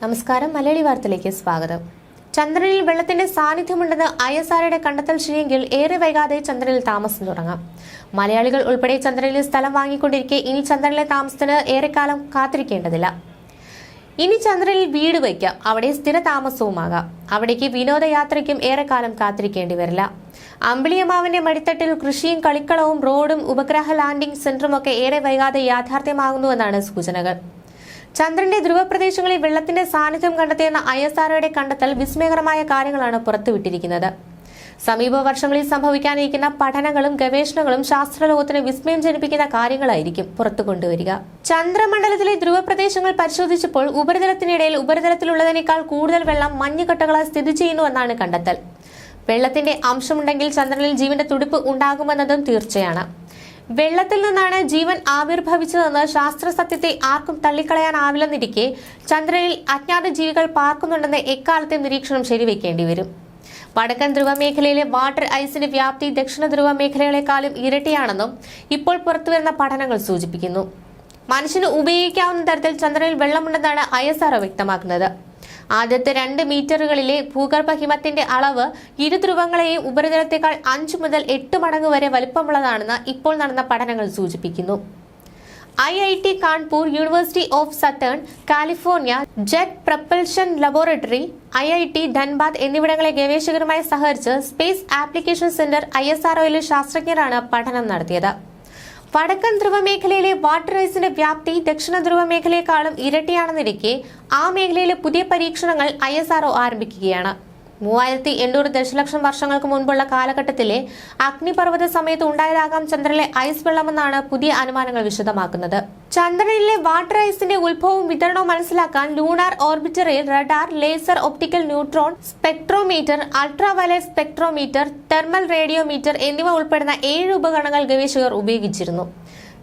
നമസ്കാരം. മലയാളി വാർത്തയിലേക്ക് സ്വാഗതം. ചന്ദ്രനിൽ വെള്ളത്തിന്റെ സാന്നിധ്യമുണ്ടെന്ന് ഐ എസ് ആർഒയുടെ കണ്ടെത്തൽ ശരിയെങ്കിൽ ഏറെ വൈകാതെ ചന്ദ്രനിൽ താമസം തുടങ്ങാം. മലയാളികൾ ഉൾപ്പെടെ ചന്ദ്രനിൽ സ്ഥലം വാങ്ങിക്കൊണ്ടിരിക്കെ ഇനി ചന്ദ്രനിലെ താമസത്തിന് ഏറെക്കാലം കാത്തിരിക്കേണ്ടതില്ല. ഇനി ചന്ദ്രനിൽ വീട് വയ്ക്കാം. അവിടെ സ്ഥിര താമസവുമാകാം. അവിടേക്ക് വിനോദയാത്രയ്ക്കും ഏറെക്കാലം കാത്തിരിക്കേണ്ടി വരില്ല. അമ്പിളിയമ്മാവിന്റെ മടിത്തട്ടിൽ കൃഷിയും കളിക്കളവും റോഡും ഉപഗ്രഹ ലാൻഡിംഗ് സെന്ററും ഒക്കെ ഏറെ വൈകാതെ യാഥാർത്ഥ്യമാകുന്നുവെന്നാണ് സൂചനകൾ. ചന്ദ്രന്റെ ധ്രുവപ്രദേശങ്ങളിൽ വെള്ളത്തിന്റെ സാന്നിധ്യം കണ്ടെത്തിയെന്ന ഐ എസ് ആർഒയുടെ കണ്ടെത്തൽ വിസ്മയകരമായ കാര്യങ്ങളാണ് പുറത്തുവിട്ടിരിക്കുന്നത്. സമീപ വർഷങ്ങളിൽ സംഭവിക്കാനിരിക്കുന്ന പഠനങ്ങളും ഗവേഷണങ്ങളും ശാസ്ത്രലോകത്തിന് വിസ്മയം ജനിപ്പിക്കുന്ന കാര്യങ്ങളായിരിക്കും പുറത്തു കൊണ്ടുവരിക ചന്ദ്രമണ്ഡലത്തിലെ ധ്രുവപ്രദേശങ്ങൾ പരിശോധിച്ചപ്പോൾ ഉപരിതലത്തിനിടയിൽ ഉപരിതലത്തിലുള്ളതിനേക്കാൾ കൂടുതൽ വെള്ളം മഞ്ഞുകട്ടകളായി സ്ഥിതി ചെയ്യുന്നുവെന്നാണ് കണ്ടെത്തൽ. വെള്ളത്തിന്റെ അംശമുണ്ടെങ്കിൽ ചന്ദ്രനിൽ ജീവന്റെ തുടിപ്പ് ഉണ്ടാകുമെന്നതും തീർച്ചയാണ്. വെള്ളത്തിൽ നിന്നാണ് ജീവൻ ആവിർഭവിച്ചതെന്ന് ശാസ്ത്ര സത്യത്തെ ആർക്കും തള്ളിക്കളയാനാവില്ലെന്നിരിക്കെ ചന്ദ്രനിൽ അജ്ഞാത ജീവികൾ പാർക്കുന്നുണ്ടെന്ന് എക്കാലത്തെ നിരീക്ഷണം ശരിവെക്കേണ്ടി വരും. വടക്കൻ ധ്രുവ മേഖലയിലെ വാട്ടർ ഐസിന്റെ വ്യാപ്തി ദക്ഷിണ ധ്രുവ മേഖലകളെക്കാളും ഇരട്ടിയാണെന്നും ഇപ്പോൾ പുറത്തുവരുന്ന പഠനങ്ങൾ സൂചിപ്പിക്കുന്നു. മനുഷ്യന് ഉപയോഗിക്കാവുന്ന തരത്തിൽ ചന്ദ്രനിൽ വെള്ളമുണ്ടെന്നാണ് ഐ വ്യക്തമാക്കുന്നത്. ആദ്യത്തെ രണ്ട് മീറ്ററുകളിലെ ഭൂഗർഭ ഹിമത്തിന്റെ അളവ് ഇരു ധ്രുവങ്ങളെയും ഉപരിതലത്തേക്കാൾ അഞ്ചു മുതൽ എട്ട് മടങ്ങ് വരെ വലിപ്പമുള്ളതാണെന്ന് ഇപ്പോൾ നടന്ന പഠനങ്ങൾ സൂചിപ്പിക്കുന്നു. I I T Kanpur university of southern California jet propulsion laboratory I I T Dhanbad എന്നിവിടങ്ങളെ ഗവേഷകരുമായി സഹകരിച്ച് space application centre I S ആർഒയിലെ ശാസ്ത്രജ്ഞരാണ് പഠനം നടത്തിയത്. വടക്കൻ ധ്രുവ മേഖലയിലെ വാട്ടർ ഐസിന്റെ വ്യാപ്തി ദക്ഷിണ ധ്രുവ മേഖലയെക്കാളും ഇരട്ടിയാണെന്നിരിക്കെ ആ മേഖലയിലെ പുതിയ പരീക്ഷണങ്ങൾ ഐ ആരംഭിക്കുകയാണ്. മൂവായിരത്തി എണ്ണൂറ് ദശലക്ഷം വർഷങ്ങൾക്ക് മുൻപുള്ള കാലഘട്ടത്തിലെ അഗ്നിപർവത സമയത്ത് ഉണ്ടായതാകാം ചന്ദ്രനിലെ ഐസ് വെള്ളമെന്നാണ് പുതിയ അനുമാനങ്ങൾ വിശദമാക്കുന്നത്. ചന്ദ്രനിലെ വാട്ടർ ഐസിന്റെ ഉത്ഭവവും വിതരണവും മനസ്സിലാക്കാൻ lunar ഓർബിറ്ററിൽ radar laser optical neutron spectrometer ultraviolet spectrometer thermal radiometer എന്നിവ ഉൾപ്പെടുന്ന ഏഴ് ഉപകരണങ്ങൾ ഗവേഷകർ ഉപയോഗിച്ചിരുന്നു.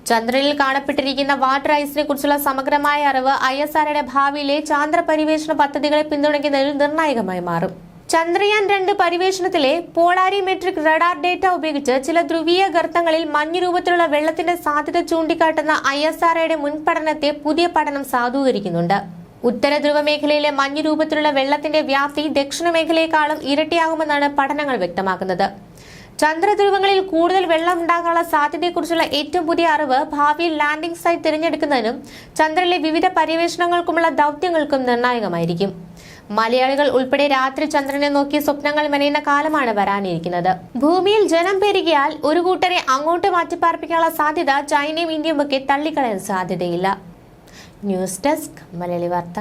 ചന്ദ്രനിൽ കാണപ്പെട്ടിരിക്കുന്ന വാട്ടർ ഐസിനെ കുറിച്ചുള്ള സമഗ്രമായ അറിവ് ഐ എസ് ആർഒയുടെ ഭാവിയിലെ ചാന്ദ്ര പരിവേഷണ പദ്ധതികളെ പിന്തുണയ്ക്കുന്നതിൽ നിർണായകമായി മാറും. ചന്ദ്രയാൻ രണ്ട് പരിവേഷണത്തിലെ പോളാരിമെട്രിക് റഡാർ ഡേറ്റ ഉപയോഗിച്ച് ചില ധ്രുവീയ ഗർത്തങ്ങളിൽ മഞ്ഞ് രൂപത്തിലുള്ള വെള്ളത്തിന്റെ സാധ്യത ചൂണ്ടിക്കാട്ടുന്ന ഐ എസ് ആർഒയുടെ മുൻ പഠനത്തെ പുതിയ പഠനം സാധൂകരിക്കുന്നുണ്ട്. ഉത്തര ധ്രുവ മേഖലയിലെ മഞ്ഞ് രൂപത്തിലുള്ള വെള്ളത്തിന്റെ വ്യാപ്തി ദക്ഷിണ മേഖലയെക്കാളും ഇരട്ടിയാകുമെന്നാണ് പഠനങ്ങൾ വ്യക്തമാക്കുന്നത്. ചന്ദ്രധ്രുവങ്ങളിൽ കൂടുതൽ വെള്ളം ഉണ്ടാകാനുള്ള സാധ്യതയെക്കുറിച്ചുള്ള ഏറ്റവും പുതിയ അറിവ് ഭാവിയിൽ ലാൻഡിംഗ് സൈറ്റ് തിരഞ്ഞെടുക്കുന്നതിനും ചന്ദ്രനിലെ വിവിധ പര്യവേഷണങ്ങൾക്കുമുള്ള ദൗത്യങ്ങൾക്കും നിർണായകമായിരിക്കും. മലയാളികൾ ഉൾപ്പെടെ രാത്രി ചന്ദ്രനെ നോക്കി സ്വപ്നങ്ങൾ മെനയുന്ന കാലമാണ് വരാനിരിക്കുന്നത്. ഭൂമിയിൽ ജനം പെരുകിയാൽ ഒരു കൂട്ടരെ അങ്ങോട്ട് മാറ്റിപ്പാർപ്പിക്കാനുള്ള സാധ്യത ചൈനയും ഇന്ത്യയും ഒക്കെ തള്ളിക്കളയാൻ സാധ്യതയില്ല. ന്യൂസ് ഡെസ്ക് മലയാളി വാർത്ത.